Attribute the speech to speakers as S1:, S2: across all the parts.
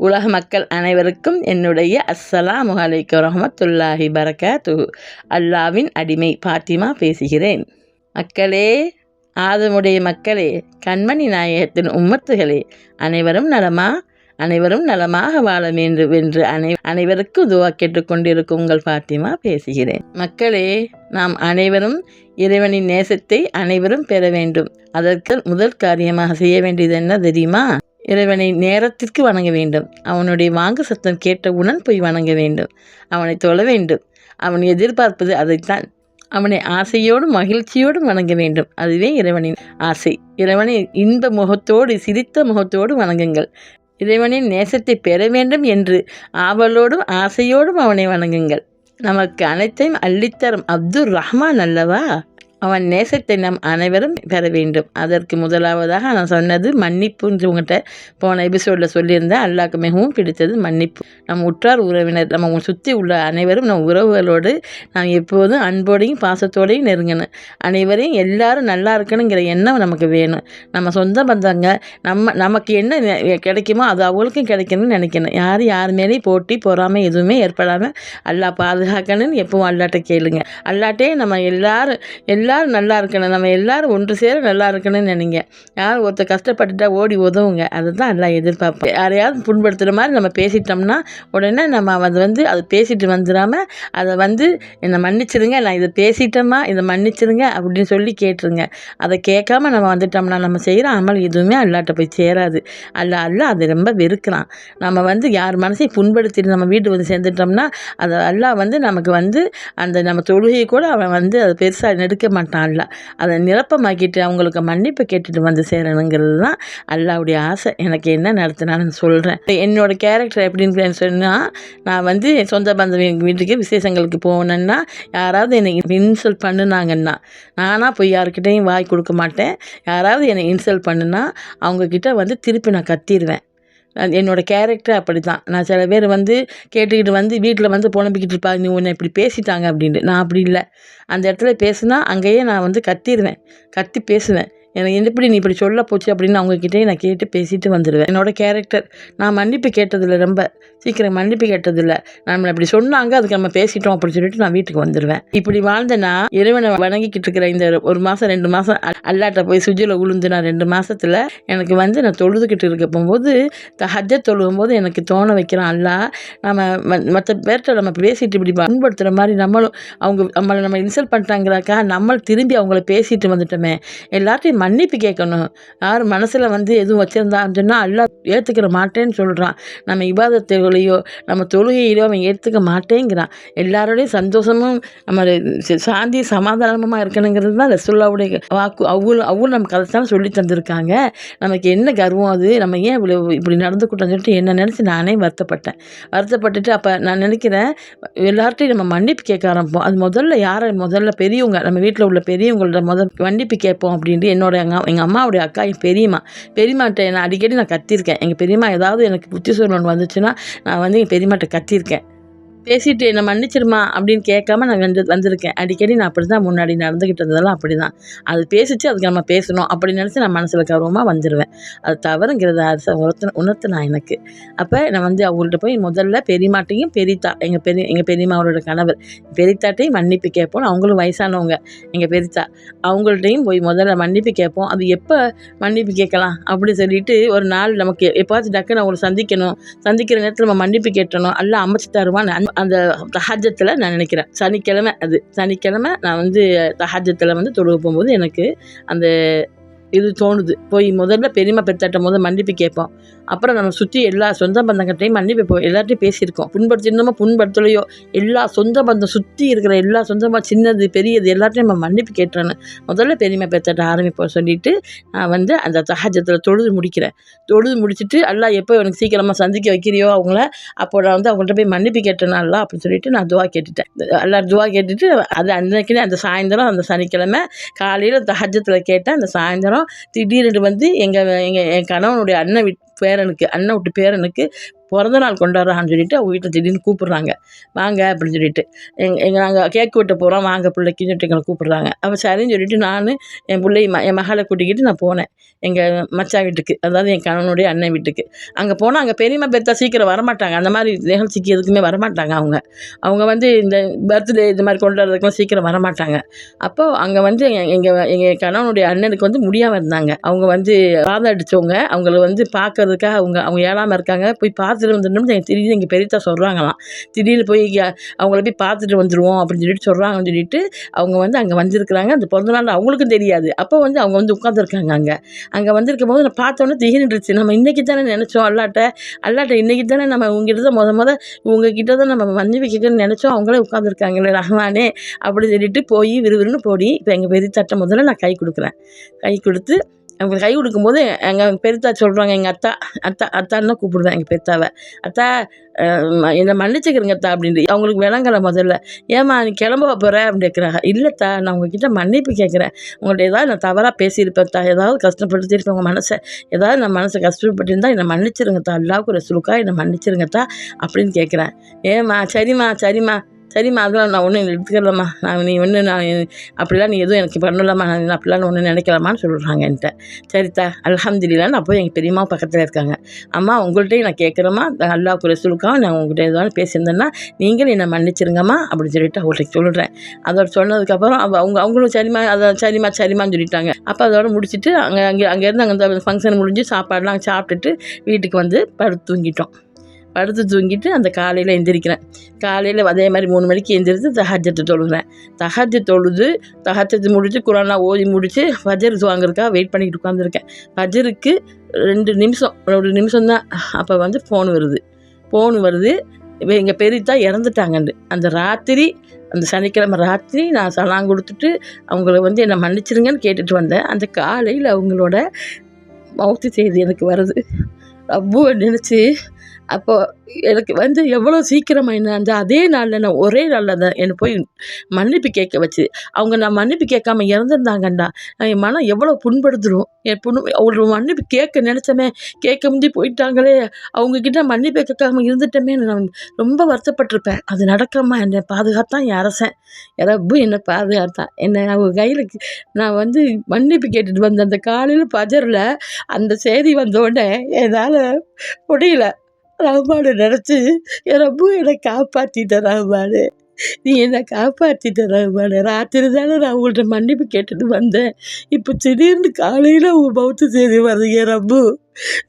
S1: உலக மக்கள் அனைவருக்கும் என்னுடைய அஸ்ஸலாம் அலைக்கு ரஹமத்துல்லாஹி பரகாத்து அல்லாவின் அடிமை பாத்திமா பேசுகிறேன். மக்களே ஆதமுடைய மக்களே கண்மணி நாயகத்தின் உம்மத்துகளே அனைவரும் நலமா? அனைவரும் நலமாக வாழ வேண்டும் என்று அனை அனைவருக்கும் துவா கேட்டுக்கொண்டிருக்கும் உங்கள் பாத்திமா பேசுகிறேன். மக்களே நாம் அனைவரும் இறைவனின் நேசத்தை அனைவரும் பெற வேண்டும். அதற்கு முதல் காரியமாக செய்ய வேண்டியது என்ன தெரியுமா? இறைவனை நேரத்திற்கு வணங்க வேண்டும். அவனுடைய வாங்கு சத்தம் கேட்டவுடன் போய் வணங்க வேண்டும். அவனை தொழ வேண்டும். அவன் எதிர்பார்ப்பது அதைத்தான். அவனை ஆசையோடும் மகிழ்ச்சியோடும் வணங்க வேண்டும். அதுவே இறைவனின் ஆசை. இறைவனை இன்ப முகத்தோடு சிரித்த முகத்தோடு வணங்குங்கள். இறைவனின் நேசத்தை பெற வேண்டும் என்று ஆவலோடும் ஆசையோடும் அவனை வணங்குங்கள். நமக்கு அனைத்தையும் அள்ளித்தரும் அப்துல் ரஹ்மான் அல்லவா? அவன் நேசத்தை நம் அனைவரும் பெற வேண்டும். அதற்கு முதலாவதாக நான் சொன்னது மன்னிப்புன்னு உங்கள்கிட்ட போன எபிசோடில் சொல்லியிருந்தேன். அல்லாக்கு மிகவும் பிடித்தது மன்னிப்பு. நம் உற்றார் உறவினர் நம்ம சுற்றி உள்ள அனைவரும் நம் உறவுகளோடு நாம் எப்போதும் அன்போடையும் பாசத்தோடையும் நெருங்கணும். அனைவரையும் எல்லாரும் நல்லா இருக்கணுங்கிற எண்ணம் நமக்கு வேணும். நம்ம சொந்த பந்தங்க நம்ம நமக்கு என்ன நெ- கிடைக்குமோ அது அவங்களுக்கும் கிடைக்கணும்னு நினைக்கணும். யார் யார் மேலேயும் போட்டி பொறாமை எதுவுமே ஏற்படாமல் அல்லா பாதுகாக்கணும்னு எப்பவும் அல்லாட்ட கேளுங்க. அல்லாட்டே நம்ம எல்லாரும் எல்லாரும் நல்லா இருக்கணும். நம்ம எல்லாரும் ஒன்று சேர நல்லா இருக்கணும்னு நினைங்க. யார் ஒருத்தர் கஷ்டப்பட்டுட்டா ஓடி உதவுங்க அதுதான் எல்லாம் எதிர்பார்ப்போம் யாரையாவது புண்படுத்துகிற மாதிரி நம்ம பேசிட்டோம்னா உடனே நம்ம அது வந்து அது பேசிட்டு வந்துடாமல் அதை வந்து என்னை மன்னிச்சிடுங்க நான் இதை பேசிட்டோமா இதை மன்னிச்சிடுங்க அப்படின்னு சொல்லி கேட்டுருங்க. அதை கேட்காம நம்ம வந்துட்டோம்னா நம்ம செய்கிற அமல் எதுவுமே அல்லாட்ட போய் சேராது. அல்ல அல்ல அது ரொம்ப வெறுக்கிறான் நம்ம வந்து யார் மனசையும் புண்படுத்திட்டு நம்ம வீட்டு வந்து சேர்ந்துட்டோம்னா அதை அல்லா வந்து நமக்கு வந்து அந்த நம்ம தொழுகையை கூட அவன் வந்து அதை பெருசாக நெடுக்க மாட்டான் அல்ல அதை நிரப்பமாக்கிட்டு அவங்களுக்கு மன்னிப்பு கேட்டுட்டு வந்து சேரணுங்கிறது தான் அல்லாவுடைய ஆசை. எனக்கு என்ன நடத்தினாலும் சொல்கிறேன் என்னோட கேரக்டர் எப்படின்னு சொன்னால் நான் வந்து என் சொந்த பந்தம் எங்கள் வீட்டுக்கு விசேஷங்களுக்கு போனேன்னா யாராவது என்னை இன்சல்ட் பண்ணுனாங்கன்னா நானாக போய் யாருக்கிட்டையும் வாய் கொடுக்க மாட்டேன். யாராவது என்னை இன்சல்ட் பண்ணுனா அவங்கக்கிட்ட வந்து திருப்பி நான் கத்திடுவேன். என்னோடய என்னோட கேரக்டர் அப்படி தான் நான் சில பேர் வந்து கேட்டுக்கிட்டு வந்து வீட்டில் வந்து புலம்பிக்கிட்டு இருப்பாங்க நீ உன்னை இப்படி பேசிட்டாங்க அப்படின்ட்டு. நான் அப்படி இல்லை. அந்த இடத்துல பேசுனா அங்கேயே நான் வந்து கத்திடுவேன் கத்தி பேசுவேன். எனக்கு எப்படி நீ இப்படி சொல்ல போச்சு அப்படின்னு அவங்கக்கிட்டே நான் கேட்டு பேசிட்டு வந்துடுவேன் என்னோட கேரக்டர் நான் மன்னிப்பு கேட்டதில்ல ரொம்ப. சீக்கிரம் மன்னிப்பு கேட்டதில்ல. நம்மளை இப்படி சொன்னாங்க அதுக்கு நம்ம பேசிட்டோம் அப்படின்னு சொல்லிட்டு நான் வீட்டுக்கு வந்துடுவேன் இப்படி வாழ்ந்தேன்னா இறைவனை வணங்கிக்கிட்டு இருக்கிற இந்த ஒரு மாதம் ரெண்டு மாதம் அல்லாட்ட போய் சுஜியில் உளுந்து நான் ரெண்டு மாதத்தில் எனக்கு வந்து நான் தொழுதுகிட்டு இருக்க போகும்போது ஹஜ்ஜ தொழுகும் போது எனக்கு தோண வைக்கிறான் அல்லா. நம்ம மற்ற பேர்கிட்ட நம்ம பேசிட்டு இப்படி பண்படுத்துகிற மாதிரி நம்மளும் அவங்க நம்மளை நம்ம இன்சல்ட் பண்ணிட்டாங்கிறாக்கா நம்ம திரும்பி அவங்கள பேசிட்டு வந்துட்டோமே. எல்லாத்தையும் மன்னிப்பு கேட்கணும். யார் மனசில் வந்து எதுவும் வச்சுருந்தான்னு சொன்னால் அல்லா ஏற்றுக்கிற மாட்டேன்னு சொல்கிறான் நம்ம இபாதத்துகளையோ நம்ம தொழுகையிலோ அவன் ஏற்றுக்க மாட்டேங்கிறான். எல்லாரோடையும் சந்தோஷமும் நம்ம சாந்தி சமாதானமாக இருக்கணுங்கிறது தான் ரசுல்லாவுடைய வாக்கு. அவ்வளோ அவ்வளோ நமக்கு தான் சொல்லி தந்திருக்காங்க. நமக்கு என்ன கர்வம் அது? நம்ம ஏன் இவ்வளோ இப்படி நடந்துக்கிட்டோம்னு சொல்லிட்டு என்ன நினச்சி நானே வருத்தப்பட்டேன். வருத்தப்பட்டுட்டு அப்போ நான் நினைக்கிறேன் எல்லார்ட்டையும் நம்ம மன்னிப்பு கேட்க ஆரம்பிப்போம். அது முதல்ல யாரை? முதல்ல பெரியவங்க நம்ம வீட்டில் உள்ள பெரியவங்கள்ட்ட முதல் மன்னிப்பு கேட்போம் அப்படின்ட்டு என்னோட எங்கள் எங்கள் அம்மாவுடைய அக்கா என் பெரியம்மா. பெரியம்மாட்ட நான் அடிக்கடி நான் கத்திருக்கேன். எங்கள் பெரியம்மா ஏதாவது எனக்கு புத்தி சொல்லணும் வந்துச்சுன்னா நான் வந்து எங்கள் பெரியம்மாட்ட கத்திருக்கேன். பேசிட்டு என்னை மன்னிச்சிருமா அப்படின்னு கேட்காம நான் வந்து வந்திருக்கேன். அடிக்கடி நான் அப்படி தான் முன்னாடி நடந்துக்கிட்டு இருந்ததெல்லாம் அப்படி தான் அது பேசிச்சு அதுக்கு நம்ம பேசணும் அப்படின்னு நினச்சி நான் மனசில் கௌரவமாக வந்துடுவேன் அது தவறுங்கிறத அரச உணர்த்து உணர்த்தினா எனக்கு. அப்போ நான் வந்து அவங்கள்ட்ட போய் முதல்ல பெரியமாட்டையும் பெரியத்தா எங்கள் பெரிய எங்கள் பெரியம்மாவோட கணவர் பெரியத்தாட்டையும் மன்னிப்பு கேட்போம் அவங்களும் வயசானவங்க எங்கள் பெரியத்தா. அவங்கள்ட்டையும் போய் முதல்ல மன்னிப்பு கேட்போம். அது எப்போ மன்னிப்பு கேட்கலாம் அப்படி சொல்லிட்டு ஒரு நாள் நமக்கு எப்போவாச்சும் டக்குன்னு அவங்களை சந்திக்கணும். சந்திக்கிற நேரத்தில் நம்ம மன்னிப்பு கேட்டணும் எல்லாம் அமைச்சு தருவான்னு அந்த- தஹாஜத்தில் தஹஜத்தில் நான் நினைக்கிறேன். சனிக்கிழமை அது. சனிக்கிழமை நான் வந்து தஹஜத்தில் வந்து தொழுக போகும்போது எனக்கு அந்த இது தோணுது. போய் முதல்ல பெரியம்மா பெருத்தாட்ட முதல் மன்னிப்பு கேட்போம். அப்புறம் நம்ம சுற்றி எல்லா சொந்த பந்தங்கிட்டையும் மன்னிப்பு போ எல்லார்ட்டையும் பேசியிருக்கோம். புண்படுத்திருந்தோமோ புண்படுத்தலையோ எல்லா சொந்த பந்தம் சுற்றி இருக்கிற எல்லா சொந்தமாக சின்னது பெரியது எல்லாத்தையும் நம்ம மன்னிப்பு கேட்டுறேன்னு முதல்ல பெரியம்மா பெருத்தாட்ட ஆரம்பிப்போம் சொல்லிட்டு நான் வந்து அந்த தஹஜத்தில் தொழுது முடிக்கிறேன். தொழுது முடிச்சுட்டு எல்லாம் எப்போ எனக்கு சீக்கிரமாக சந்திக்க வைக்கிறியோ அவங்கள அப்போ நான் வந்து அவங்கள்ட்ட போய் மன்னிப்பு கேட்டேனால அப்படின்னு சொல்லிட்டு நான் துவா கேட்டுட்டேன். எல்லாம் துவா கேட்டுட்டு அது அன்றைக்குன்னு அந்த சாயந்தரம் அந்த சனிக்கிழமை காலையில் தஹஜத்தில் கேட்டேன். அந்த சாயந்தரம் திடீர்னு வந்து எங்கள் எங்கள் என் கணவனுடைய அண்ணன் விட் பேரனுக்கு அண்ணன் விட்டு பேரனுக்கு பிறந்த நாள் கொண்டாடுறான்னு சொல்லிட்டு அவங்க வீட்டில் திடீர்னு கூப்பிட்றாங்க. வாங்க அப்படின்னு சொல்லிட்டு. எங் எங்கள் நாங்கள் கேக் வெட்ட போகிறோம் வாங்க பிள்ளைக்குன்னு சொல்லிட்டு எங்களை கூப்பிட்றாங்க. அப்போ சரின்னு சொல்லிட்டு நான் என் பிள்ளை ம என் மகளை கூட்டிக்கிட்டு நான் போனேன். எங்கள் மச்சா வீட்டுக்கு. அதாவது என் கணவனுடைய அண்ணன் வீட்டுக்கு. அங்கே போனால் அங்கே பெரியம்மா பெத்தா சீக்கிரம் வரமாட்டாங்க. அந்த மாதிரி நிகழ்ச்சிக்கு எதுக்குமே வரமாட்டாங்க அவங்க. அவங்க வந்து இந்த பர்த்டே இது மாதிரி கொண்டாடுறதுக்குலாம் சீக்கிரம் வரமாட்டாங்க. அப்போது அங்கே வந்து எங்கள் எங்கள் கணவனுடைய அண்ணனுக்கு வந்து முடியாமல் இருந்தாங்க. அவங்க வந்து வாதம் அடித்தவங்க அவங்கள வந்து பார்க்கறதுக்காக அவங்க அவங்க ஏழாமல் இருக்காங்க. போய் பார்த்து பார்த்துட்டு வந்துடணும்னு எனக்கு திடீர்னு எங்கள் பெரியத்தா சொல்கிறாங்களாம் திடீர்னு போய் அவங்கள போய் பார்த்துட்டு வந்துடுவோம் அப்படின்னு சொல்லிட்டு சொல்கிறாங்கன்னு சொல்லிட்டு அவங்க வந்து அங்கே வந்திருக்கிறாங்க. அந்த பிறந்த நாள் அவங்களுக்கும் தெரியாது. அப்போ வந்து அவங்க வந்து உட்காந்துருக்காங்க அங்கே. அங்கே வந்திருக்கும் போது நான் பார்த்தோன்னே திகினுடுச்சு நம்ம இன்றைக்கி தானே நினச்சோம் அல்லாட்ட. அல்லாட்ட இன்றைக்கி தானே நம்ம உங்ககிட்ட தான் முத முத உங்ககிட்ட தான் நம்ம மன்னிப்பு கேட்கணும்னு நினச்சோம். அவங்களே உட்காந்துருக்காங்களே ரஹ்மானே அப்படின்னு சொல்லிட்டு போய் விறுவிறுன்னு போடி. இப்போ எங்கள் பெரிய தட்டை முதல்ல நான் கை கொடுக்குறேன். கை கொடுத்து அவங்க கை கொடுக்கும்போது எங்கள் பெருத்தா சொல்கிறாங்க எங்கள் அத்தா அத்தா அத்தான்னு தான் கூப்பிடுவேன் எங்கள் பெருத்தாவை. அத்தா என்னை மன்னிச்சுக்கிறேங்க அத்தா அப்படின்ட்டு. அவங்களுக்கு விளங்கல முதல்ல. ஏம்மா நீ கிளம்ப போகிற அப்படின்னு கேட்குறாங்க இல்லைத்தா நான் உங்ககிட்ட மன்னிப்பு கேட்குறேன். உங்கள்ட்ட ஏதாவது நான் தவறாக பேசியிருப்பேன் தா ஏதாவது கஷ்டப்படுத்திருப்பேன் உங்கள் மனசை ஏதாவது நான் மனசை கஷ்டப்பட்டிருந்தா என்னை மன்னிச்சிருங்கத்தா அல்லாவுக்கு ரசூலுக்கா என்னை மன்னிச்சிருங்கத்தா அப்படின்னு கேட்குறேன். ஏம்மா சரிம்மா சரிம்மா. சரிம்மா அதெல்லாம் நான் ஒன்றும் எடுத்துக்கலம்மா. நான் நீ ஒன்று நான் அப்படிலாம் நீ எதுவும் எனக்கு பண்ணலம்மா. நான் அப்படிலாம் ஒன்றும் நினைக்கலாமான்னு சொல்கிறாங்க என்கிட்ட. சரித்தா அல்ஹம்துலில்லாஹ் நான் போய் எங்கள் பெரியம்மா பக்கத்தில் இருக்காங்க. அம்மா உங்கள்கிட்டயும் நான் கேட்குறேம்மா அல்லாவுக்கு ரசூலுக்காக நான் உங்கள்கிட்ட எதாவது பேசியிருந்தேன்னா நீங்களும் என்னை மன்னிச்சிருங்கம்மா அப்படின்னு சொல்லிட்டு அவங்கள்ட்ட சொல்கிறேன் அதோட சொன்னதுக்கப்புறம் அவங்க அவங்களும் சரிம்மா அதை சரிம்மா சரிம்மான்னு சொல்லிட்டாங்க. அப்போ அதோட முடிச்சுட்டு அங்கே அங்கே அங்கேருந்து அங்கே அந்த ஃபங்க்ஷன் முடிஞ்சு சாப்பாடுலாம் சாப்பிட்டுட்டு வீட்டுக்கு வந்து படுத்து தூங்கிட்டோம். படுத்து தூங்கிட்டு அந்த காலையில் எந்திரிக்கிறேன். காலையில் அதே மாதிரி மூணு மணிக்கு எந்திரிச்சு தஹஜத்து தொழுகிறேன் தஹஜ் தொழுது தஹஜத்து முடித்து குரான்லாம் ஓதி முடித்து ஃபஜர் வாங்குறதுக்காக வெயிட் பண்ணிக்கிட்டு உட்காந்துருக்கேன் பஜருக்கு ரெண்டு நிமிஷம் ஒரு நிமிஷம் தான் அப்போ வந்து ஃபோன் வருது. ஃபோன் வருது. எங்கள் பெரியத்தா இறந்துட்டாங்கண்டு. அந்த ராத்திரி அந்த சனிக்கிழமை ராத்திரி நான் சலாம் கொடுத்துட்டு அவங்கள வந்து என்னை மன்னிச்சிருங்கன்னு கேட்டுட்டு வந்தேன். அந்த காலையில் அவங்களோட மௌத்து செய்தி எனக்கு வருது. ரொம்ப நினச்சி அப்போ எனக்கு வந்து எவ்வளோ சீக்கிரமாக என்ன அந்த அதே நாளில் நான் ஒரே நாளில் தான் என்னை போய் மன்னிப்பு கேட்க வச்சு. அவங்க நான் மன்னிப்பு கேட்காம இறந்துருந்தாங்கண்டா என் மனம் எவ்வளோ புண்படுத்துரும் என் புண் அவங்களோட மன்னிப்பு கேட்க நினச்சமே கேட்க முந்தி போயிட்டாங்களே. அவங்கக்கிட்ட மன்னிப்பு கேட்காம இருந்துட்டோமே நான் ரொம்ப வருத்தப்பட்டிருப்பேன். அது நடக்காமல் என்னை பாதுகாத்தான் என் அரசன். ரப்பு என்னை பாதுகாத்தான். என்னை அவங்க கையில் நான் வந்து மன்னிப்பு கேட்டுட்டு வந்த அந்த காலையில் பஜரில் அந்த செய்தி வந்தோடனே என்னால் முடியல. ரஹ்மானை நினச்சி என் என்னை காப்பாற்றிட்டேன் ரஹ்மானு நீ என்னை காப்பாற்றிட்ட ரஹ்மானு ராத்திரி தானே நான் உங்கள்கிட்ட மன்னிப்பு கேட்டுட்டு வந்தேன். இப்போ திடீர்னு காலையில் உன் பௌத்த செய்தி வருது ரப்பு.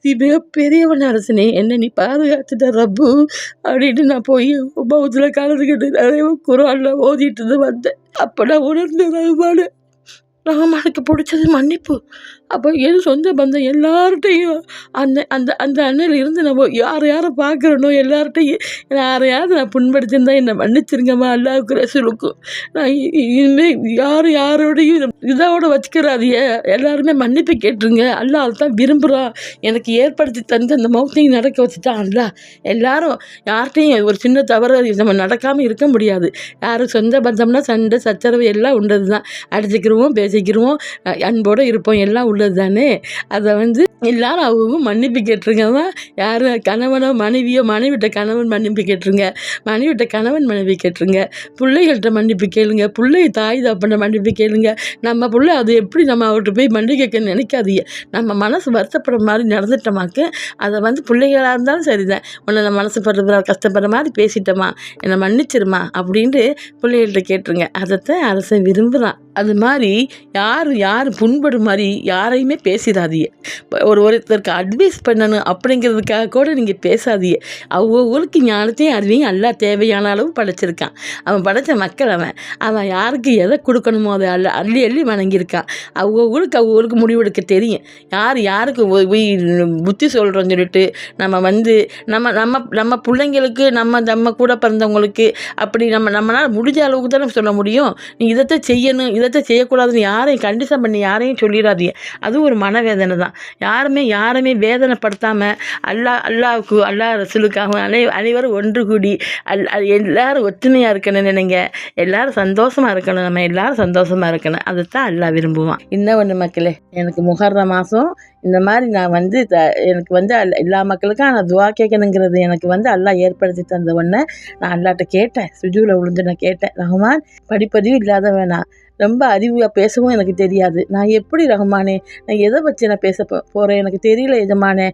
S1: நீ மிகப்பெரியவன் அரசனே. என்னை நீ பாதுகாத்துட்ட ரப்பு. அப்படின்ட்டு நான் போய் பௌத்தில் கலந்துக்கிட்டு நிறைய குரானில் ஓதிட்டு வந்தேன். அப்போ நான் உணர்ந்த ரஹ்மானு ரஹ்மானுக்கு பிடிச்சது மன்னிப்பு. அப்போ என் சொந்த பந்தம் எல்லார்ட்டையும் அந்த அந்த அந்த அண்ணன் இருந்து நம்ம யார் யாரை பார்க்குறனோ எல்லார்ட்டையும் யாரையாவது நான் புண்படுத்தியிருந்தா என்னை மன்னிச்சிருங்கம்மா அல்லாவுக்கு ரசூலுக்கும் நான் இ- இனிமேல் யார் யாரோடையும் இதோட வச்சுக்கிறாதிய எல்லாருமே மன்னிப்பு கேட்டுருங்க. அல்லாஹ் தான் விரும்புகிறான் எனக்கு ஏற்படுத்தி தந்து அந்த மௌத்தையும் நடக்க வச்சுட்டான் அல்ல எல்லாரும் யார்கிட்டையும் ஒரு சின்ன தவறு நம்ம நடக்காமல் இருக்க முடியாது. யாரும் சொந்த பந்தம்னா சண்டை சச்சரவு எல்லாம் உண்டது தான் அடிச்சுக்கிருவோம் பேசிக்கிருவோம் அன்போடு இருப்போம். எல்லாம் உள்ளது தானே அதை வந்து எல்லாரும் அவங்க மன்னிப்பு கேட்டுருங்கம்மா யார்? கணவனோ மனைவியோ மனைவிட்ட கணவன் மன்னிப்பு கேட்டுருங்க. மனைவிட்ட கணவன் மனைவி கேட்டுருங்க. பிள்ளைகள்கிட்ட மன்னிப்பு கேளுங்க. பிள்ளை தாய் தப்பன மன்னிப்பு கேளுங்க. நம்ம பிள்ளை அது எப்படி நம்ம அவர்கிட்ட போய் மன்னிப்பு கேட்க நினைக்காதீங்க. நம்ம மனசு வருத்தப்படுற மாதிரி நடந்துட்டோமாக்கு அதை வந்து பிள்ளைகளாக இருந்தாலும் சரிதான். உன்னை நம்ம மனசு படுற கஷ்டப்படுற மாதிரி பேசிட்டோமா? என்னை மன்னிச்சிருமா? அப்படின்ட்டு பிள்ளைகள்கிட்ட கேட்டுருங்க. அதைத்தான் அரசன் விரும்புகிறான் அது மாதிரி யார் யார் புண்படும் மாதிரி யார் யாரையுமே பேசிடாதீங்க. ஒரு ஒருத்தருக்கு அட்வைஸ் பண்ணணும் அப்படிங்கிறதுக்காக கூட நீங்கள் பேசாதீங்க. அவங்களுக்கு ஞானத்தையும் அறிவையும் எல்லாம் தேவையான அளவு படைச்சிருக்கான். அவன் படைச்ச மக்கள் அவன். அவன் யாருக்கு எதை கொடுக்கணுமோ அதை அல்ல அள்ளி அள்ளி வணங்கியிருக்கான். அவங்களுக்கு அவங்களுக்கு முடிவெடுக்க தெரியும். யார் யாருக்கு புத்தி சொல்கிறோன்னு சொல்லிட்டு நம்ம வந்து நம்ம நம்ம நம்ம பிள்ளைங்களுக்கு நம்ம நம்ம கூட பிறந்தவங்களுக்கு அப்படி நம்ம நம்மளால் முடிஞ்ச அளவுக்கு தானே சொல்ல முடியும். நீ இதைத்தான் செய்யணும் இதைத்தான் செய்யக்கூடாதுன்னு யாரையும் கண்டிஷன் பண்ணி யாரையும் சொல்லிடாதீங்க. அது ஒரு மனவேதனை தான். யாருமே யாருமே வேதனைப்படுத்தாமல் அல்லா அல்லாவுக்கு அல்லா ரசூலுக்காகவும் அனை அனைவரும் ஒன்று கூடி அல் எல்லோரும் ஒற்றுமையாக இருக்கணும் நினைங்க. எல்லாரும் சந்தோஷமாக இருக்கணும். நம்ம எல்லாரும் சந்தோஷமாக இருக்கணும். அதை தான் அல்லா விரும்புவான். இன்னும் ஒன்று மக்களே? எனக்கு முகர்ற மாதம் இந்த மாதிரி நான் வந்து த எனக்கு வந்து அல் எல்லா மக்களுக்கும் நான் துவா கேட்கணுங்கிறது எனக்கு வந்து அல்லாஹ் ஏற்படுத்தி தந்த உடனே நான் அல்லாட்ட கேட்டேன். சுஜூவில் விழுந்து நான் கேட்டேன். ரஹ்மான் படிப்பறிவு இல்லாதவன் வேணாம் ரொம்ப அறிவாக பேசவும் எனக்கு தெரியாது. நான் எப்படி ரகுமானே? நான் எதை வச்சு நான் பேச போகிறேன் எனக்கு தெரியல எஜமானே.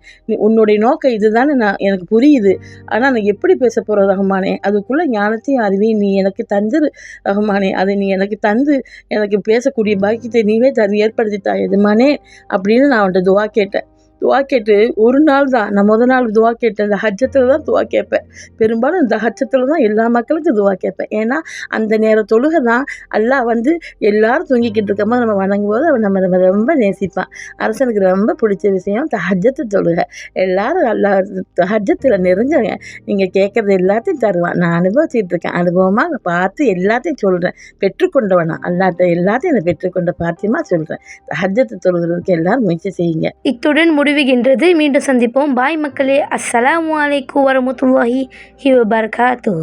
S1: உன்னுடைய நோக்கம் இதுதானே நான் எனக்கு புரியுது. ஆனால் நான் எப்படி பேச போகிறேன் ரஹ்மானே அதுக்குள்ளே ஞானத்தையும் அறிவையும் நீ எனக்கு தந்துரு ரகுமானே. அதை நீ எனக்கு தந்து எனக்கு பேசக்கூடிய பாக்கியத்தை நீவே தரு ஏற்படுத்தித்தா எஜமானே அப்படின்னு நான் அவன்கிட்ட துவா கேட்டேன். துவா கேட்டு ஒரு நாள் தான் நான் முத நாள் துவா கேட்டேன். இந்த ஹஜ்ஜத்தில் தான் துவா கேட்பேன். பெரும்பாலும் இந்த ஹஜ்ஜத்தில் தான் எல்லா மக்களுக்கும் துவா கேட்பேன். ஏன்னா அந்த நேர தொழுகை தான் அல்லாஹ் வந்து எல்லாரும் தூங்கிக்கிட்டு இருக்கும்போது நம்ம வணங்கும் போது அவன் நம்ம நம்ம ரொம்ப நேசிப்பான். அரசனுக்கு ரொம்ப பிடிச்ச விஷயம் இந்த ஹஜ்ஜத்து தொழுகை. எல்லாரும் அல்லா ஹஜ்ஜத்தில் நெருஞ்சவங்க நீங்கள் கேட்குறது எல்லாத்தையும் தருவான். நான் அனுபவிச்சுட்டு இருக்கேன். அனுபவமாக பார்த்து எல்லாத்தையும் சொல்கிறேன் பெற்றுக்கொண்டவனா. அல்லாட்ட எல்லாத்தையும் என்னை பெற்றுக்கொண்ட பாத்தியமாக சொல்கிறேன் ஹஜ்ஜத்து தொழுகிறதுக்கு எல்லாரும் முயற்சி செய்யுங்க.
S2: இத்துடன் முடிவுகின்றது. மீண்டும் சந்திப்போம். பாய் மக்களே அஸ்ஸலாமு அலைக்கும் வரமத்துல்லாஹி வபர்காத்து